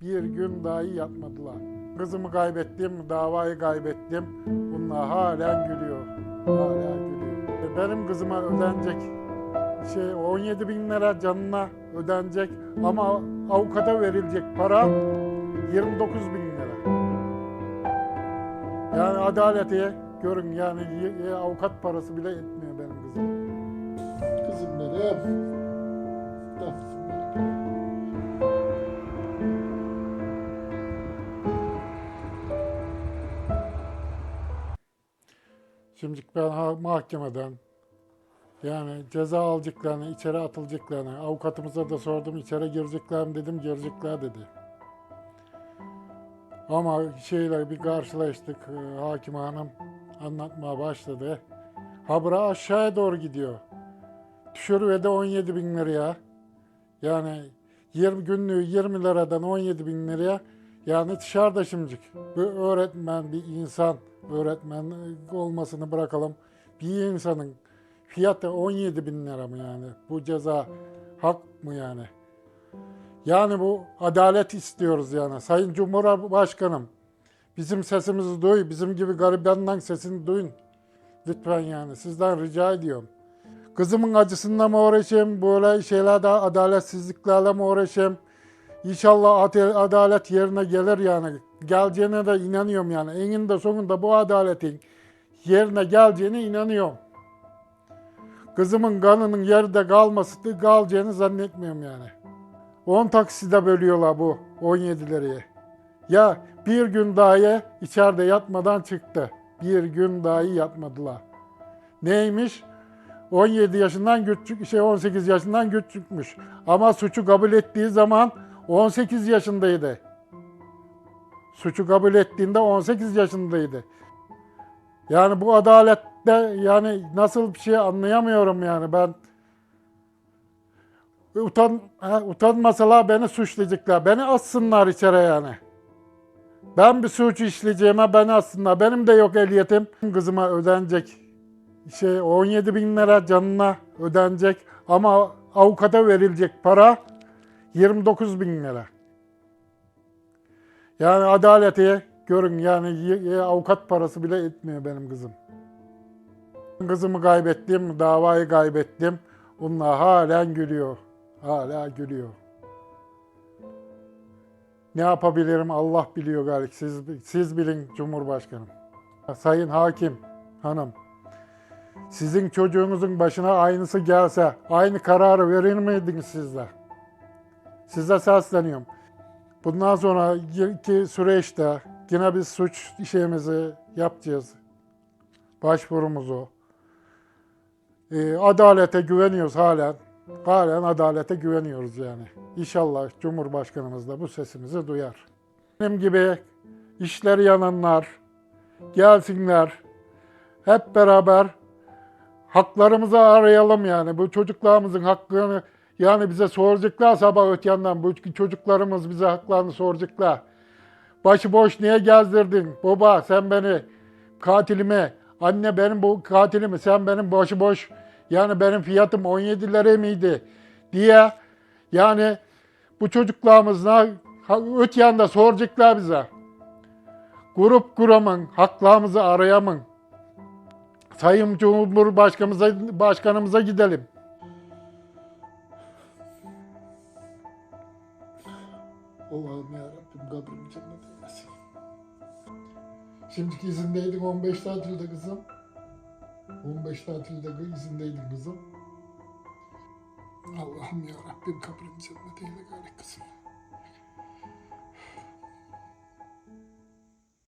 Bir gün dahi yatmadılar. Kızımı kaybettim, davayı kaybettim. Bunlar halen gülüyor. Hala gülüyor. Benim kızıma ödenecek şey 17 bin lira canına ödenecek ama avukata verilecek para 29 bin lira. Yani adaleti görün yani avukat parası bile etmiyor benim kızım. Kızım benim. Şimdi ben mahkemeden yani ceza alacaklarını, içeri atılacaklarını, avukatımıza da sordum içeri girecekler mi dedim, girecekler dedi. Ama şeyle bir karşılaştık, e, hakim hanım anlatmaya başladı. Habra aşağıya doğru gidiyor. Düşürüvede 17 bin liraya. Yani 20 günlüğü 20 liradan 17 bin liraya. Yani dışarıda şimdilik. Bir öğretmen, bir insan, öğretmen olmasını bırakalım. Bir insanın fiyatı 17 bin lira mı yani? Bu ceza hak mı yani? Yani bu adalet istiyoruz yani. Sayın Cumhurbaşkanım bizim sesimizi duy, bizim gibi garibanların sesini duyun. Lütfen yani sizden rica ediyorum. Kızımın acısında mı uğraşayım, böyle şeylerde adaletsizliklerle mi uğraşayım? İnşallah adalet yerine gelir yani. Geleceğine de inanıyorum yani. Eninde sonunda bu adaletin yerine geleceğine inanıyorum. Kızımın kanının yerde kalması kalacağını zannetmiyorum yani. 10 takside bölüyorlar bu 17 lirayı. Ya bir gün dahi içeride yatmadan çıktı. Bir gün dahi yatmadılar. Neymiş? 17 yaşından küçük, şey 18 yaşından küçükmüş. Ama suçu kabul ettiği zaman 18 yaşındaydı. Suçu kabul ettiğinde 18 yaşındaydı. Yani bu adalette yani nasıl bir şey anlayamıyorum yani ben. Utan, ha, utanmasalar beni suçlayacaklar. Beni assınlar içeri yani. Ben bir suç işleyeceğime beni assınlar. Benim de yok ehliyetim. Kızıma ödenecek. Şey 17 bin lira canına ödenecek. Ama avukata verilecek para 29 bin lira. Yani adaleti görün yani avukat parası bile etmiyor benim kızım. Kızımı kaybettim, davayı kaybettim. Bunlar halen gülüyor. Hala gülüyor. Ne yapabilirim Allah biliyor galiba. Siz, siz bilin Cumhurbaşkanım. Sayın Hakim Hanım. Sizin çocuğunuzun başına aynısı gelse aynı kararı verir miydiniz sizler? Size sesleniyorum. Bundan sonra ki süreçte yine biz suç şeyimizi yapacağız. Başvurumuzu. Ee, adalete güveniyoruz halen. Halen adalete güveniyoruz yani. İnşallah Cumhurbaşkanımız da bu sesimizi duyar. Benim gibi işleri yananlar gelsinler. Hep beraber haklarımızı arayalım yani. Bu çocuklarımızın hakkını yani bize soracaklar sabah ötyandan. Bu çocuklarımız bize haklarını soracaklar. Başıboş niye gezdirdin? Baba sen beni katilimi, anne benim bu katilimi, sen benim başıboş yani benim fiyatım 17 lira mıydı diye yani bu çocuklarımızla öte yanda soracaklar bize. Grup kuramın, haklarımızı arayamın. Sayın Cumhurbaşkanımıza başkanımıza gidelim. Allah'ım ya Rabbim kabrini cennet eylesin. Şimdiki izindeydin 15 tatilde kızım. 15 tatilde izindeydin kızım. Allah'ım ya Rabbim kabrini cennet eyle gari kızım.